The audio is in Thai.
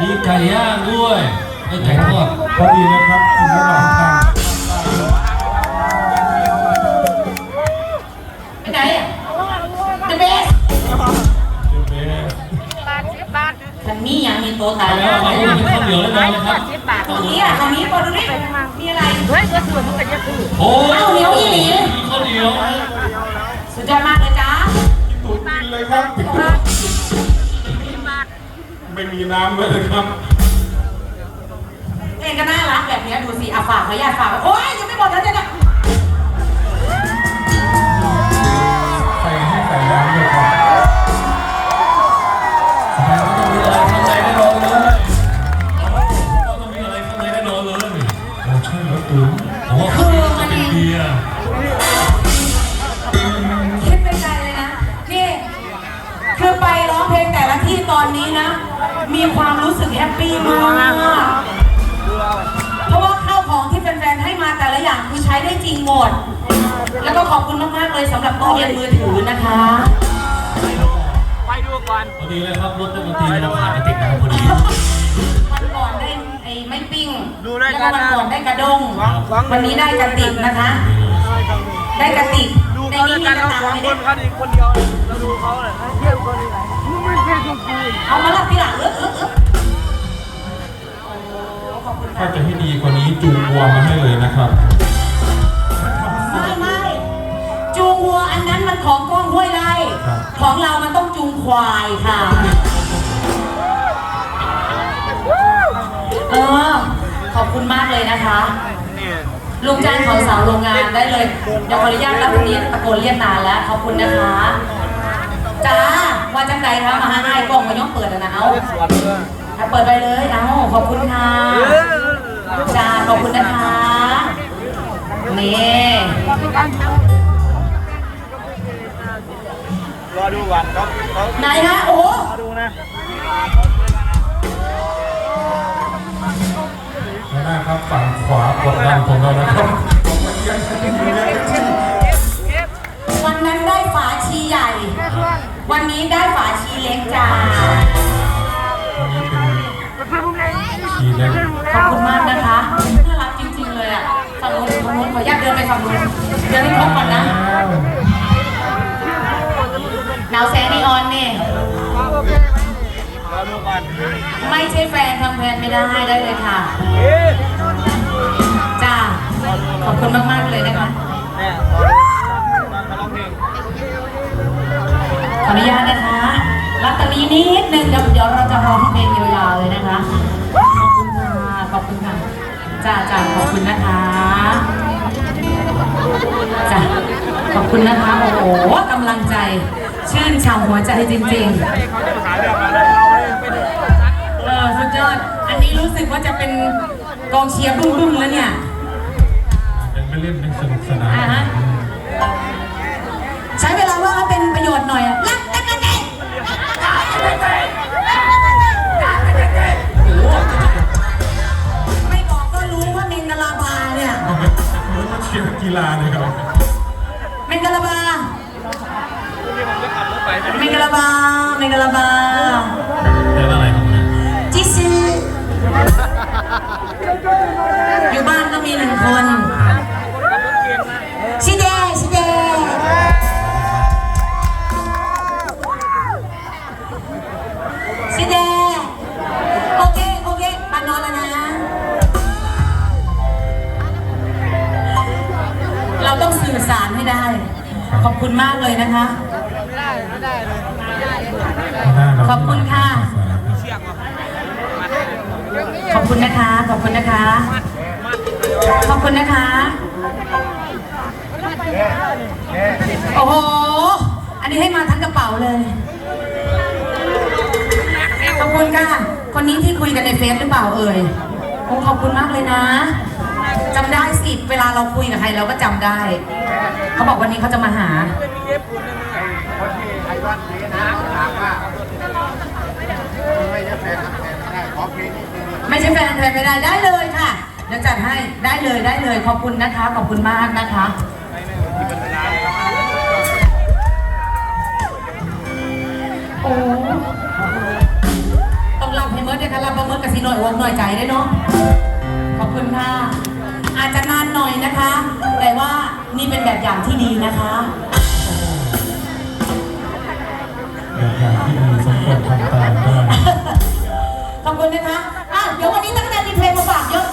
มีไก่ย่างด้วยไอ้ไก่ทอดพอดีนะครับกินระหว่างทางไปไหนอะเดอะเบสเดี๋ยวเบ๊ะฉันมีอย่างมีโตตายไปแล้วมาพูดถึงข้าวเหนียวแล้วกันนะครับตรงนี้อะตรงนี้ก่อนดูดิมีอะไรโอ้ข้าวเหนียวอีหลีมีข้าวเหนียวสุดยอดมากเลยจ้าตูดกินเลยครับ ไม่มีน้ำเลยครับ เองก็น่ารักแบบเนี้ยดูสิอาฝากเขาอยากฝากโอ๊ยยังไม่หมดแล้วจ้ะเนี่ย ใส่ให้ใส่น้ำเลยครับแสดงว่าต้องมีอะไรข้างในแน่นอนเลยก็ต้องมีอะไรข้างในแน่นอนเลยโอ้ใช่แล้วตุ๋นแต่ว่าข้างในจะเป็นเบียร์คิดไปไกลเลยนะนี่ คือไปร้องเพลงแต่ละที่ตอนนี้นะ มีความรู้สึกแฮปปี้มากเพราะว่าข้าวของที่แฟนๆให้มาแต่ละอย่างคือใช้ได้จริงหมด แล้วก็ขอบคุณมากๆเลยสำหรับตู้เย็นมือถือนะคะพอดีเลยครับรถดนตรีเราผ่านไปติดนะครับพอดีวันก่อนได้ไอ้ไม่ปิ้งแล้วก็วันก่อนได้กระด้งวันนี้ได้กระติกนะคะ ได้กระติกดูในเขานี้ด้วยมีกันกระเราตังสองไหมคเนี่นยเขาอีกคนเดียวเราดูเขาเลยเที่ยวคนนี้ไม่ใช่คุณคุยเอามาลับ ถ้าค่ะจะให้ดีกว่านี้จูงวัวมาให้เลยนะครับ ไม่ไม่จูงวัวอันนั้นมันของกล้องห้วยไร่ครับ ของเรามันต้องจูงควายค่ะ เออ ขอบคุณมากเลยนะคะนี่ลูกจ้างเขาสาวโรงงานได้เลยเดี๋ยวขออนุญาตรับตรงนี้ตะโกนเรียกนานแล้วขอบคุณนะคะจ้าว่าจังใดคะมาให้กล้องมาย่องเปิดอะนะเอาเล่นสวนเลยอะเปิดไปเลย เอาขอบคุณค่ะ จ้าขอบคุณนะคะนี่รอดูวันเขาเขาไหนฮะโอ้รอดูนะแล้วนะครับฝั่งขวากดดันของเรานะครับวันนั้นได้ฝาชีใหญ่ วันนี้ได้ฝาชีเล็กจ้า วันนี้เป็นชีเล็กขอบคุณมากนะคะน่ารักจริง ๆ เลยอะฝั่งนู้นฝั่งนู้นขออนุญาตเดินไปฝั่งนู้นเดินให้ครบก่อนนะหนาวแสงนีออนเนี่ยรอดูก่อนไม่ใช่แฟนทำแฟนไม่ได้ได้เลยค่ะเอ๊ะจ้าขอบคุณมาก ๆ เลยนะคะแม่รอดูมาร้องเพลงขออนุญาตนะคะ จ้าจ้าขอบคุณนะคะจ้าขอบคุณนะคะ โอ้โหกำลังใจชื่นชาวหัวใจจริงเขาจะหาเรื่องมาแล้วเราเลยเป็นๆเออสุดยอด อันนี้รู้สึกว่าจะเป็นกองเชียร์บึ้มๆแล้วเนี่ยยังไม่เล่นเป็นสนุกสนานอ่าฮะใช้เวลาว่างให้เป็นประโยชน์หน่อยอะรัก ไปไม่เมรู้งกะลาบาเมงกะลาบาได้ว่าอะไรครับเนี่ยจิซึอยู่บ้านก็มีหนึ่งคนขับรถเก่งนะชิเดชิเดชิเดโอเค โอเคปานอนแล้วนะ เราต้องสื่อสารให้ได้ ขอบคุณมากเลยนะคะ ขอบคุณค่ะ ขอบคุณนะคะ ขอบคุณนะคะ ขอบคุณนะคะ โอ้โห อันนี้ให้มาทั้งกระเป๋าเลย ขอบคุณค่ะ คนนี้ที่คุยกันในเฟซหรือเปล่าเอ่ยโอ้ขอบคุณมากเลยนะจำได้สิ เวลาเราคุยกับใครเราก็จำได้ เขาบอกวันนี้เขาจะมาหาเก็บปุ่นนั่นไงเขาที่ไอ้วัดนี้นะถามว่าไม่ใช่แฟนครับแฟนไม่ได้ขอเพลงนี้เพลงนี้ไม่ใช่แฟนแฟนไม่ได้ได้เลยค่ะเดี๋ยวจัดให้ได้เลยได้เลยขอบคุณนะคะ ขอบคุณมากนะคะ โอ้ต้องรับให้เมิร์ดเลยค่ะรับให้เมิร์ดสิหน่อยวงหน่อยใจได้เนาะขอบคุณค่ะ อาจจะนานหน่อยนะคะ แต่ว่านี่เป็นแบบอย่างที่ดีนะคะแบบอย่างที่ดีสมควรทำตามได้ ขอบคุณนะคะ